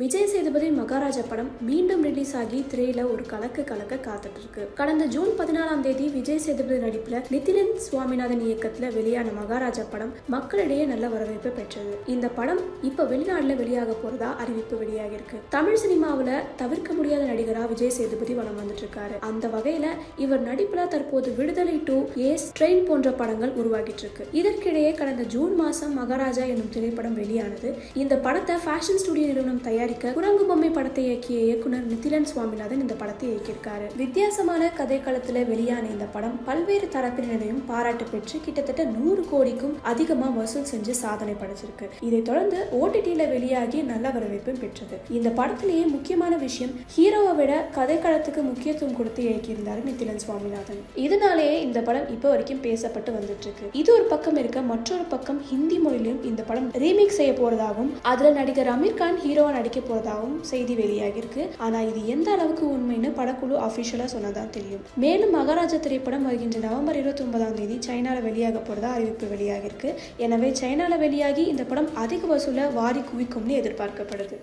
விஜய் சேதுபதி மகாராஜா படம் மீண்டும் ரிலீஸ் ஆகி திரையில ஒரு கலக்கு கலக்க காத்துட்டு இருக்கு கடந்த ஜூன் பதினாலாம் தேதி விஜய் சேதுபதி நடிப்புல நிதிலன் சுவாமிநாதன் இயக்கத்துல வெளியான மகாராஜா படம் மக்களிடையே நல்ல வரவேற்பு பெற்றது. இந்த படம் இப்ப வெளிநாடுல வெளியாக போறதா அறிவிப்பு வெளியாகி இருக்கு தமிழ் சினிமாவில தவிர்க்க முடியாத நடிகரா விஜய் சேதுபதி வலம் வந்துட்டு இருக்காரு அந்த வகையில இவர் நடிப்புல தற்போது விடுதலை டூ ஏஸ் ட்ரெயின் போன்ற படங்கள் உருவாகிட்டு இருக்கு இதற்கிடையே கடந்த ஜூன் மாசம் மகாராஜா என்னும் திரைப்படம் வெளியானது. இந்த படத்தை ஃபேஷன் ஸ்டுடியோ நிறுவனம் நடிக்க குரங்கு பொம்மை படத்தை இயக்கிய இயக்குனர் நிதிலன் சுவாமிநாதன் இந்த படத்தை இயக்கியிருக்காரு. வித்தியாசமான கதைக்களத்தில் வெளியான இந்த படம் பல்வேறு தரப்பினரையும் பாராட்டு பெற்று கிட்டத்தட்ட நூறு கோடிக்கும் அதிகமாக வசூல் செஞ்சு சாதனை படைச்சிருக்கு. இதைத் தொடர்ந்து ஓடிடியில வெளியாகி நல்ல வரவேற்பும் பெற்றது. இந்த படத்திலேயே முக்கியமான விஷயம் ஹீரோவை விட கதைக்களத்துக்கு முக்கியத்துவம் கொடுத்து இயக்கியிருந்தார் நித்திலன் சுவாமிநாதன். இதனாலேயே இந்த படம் இப்போ வரைக்கும் பேசப்பட்டு வந்துட்டு இருக்கு இது ஒரு பக்கம் இருக்க மற்றொரு பக்கம் ஹிந்தி மொழியிலும் இந்த படம் ரீமேக் செய்ய போறதாகவும் அதுல நடிகர் அமீர் கான் ஹீரோவா நடிக்க போறதாகவும் செய்தி வெளியாகிருக்கு ஆனா இது எந்த அளவுக்கு உண்மைன்னு படக்குழு அபிஷியலா சொன்னதான் தெரியும். மேலும் மகாராஜா திரைப்படம் வருகின்ற நவம்பர் இருபத்தி ஒன்பதாம் தேதி சைனால வெளியாக போறதா அறிவிப்பு வெளியாகிருக்கு எனவே சைனால வெளியாகி இந்த படம் அதிக வசூல வாரி குவிக்கும்னு எதிர்பார்க்கப்படுது.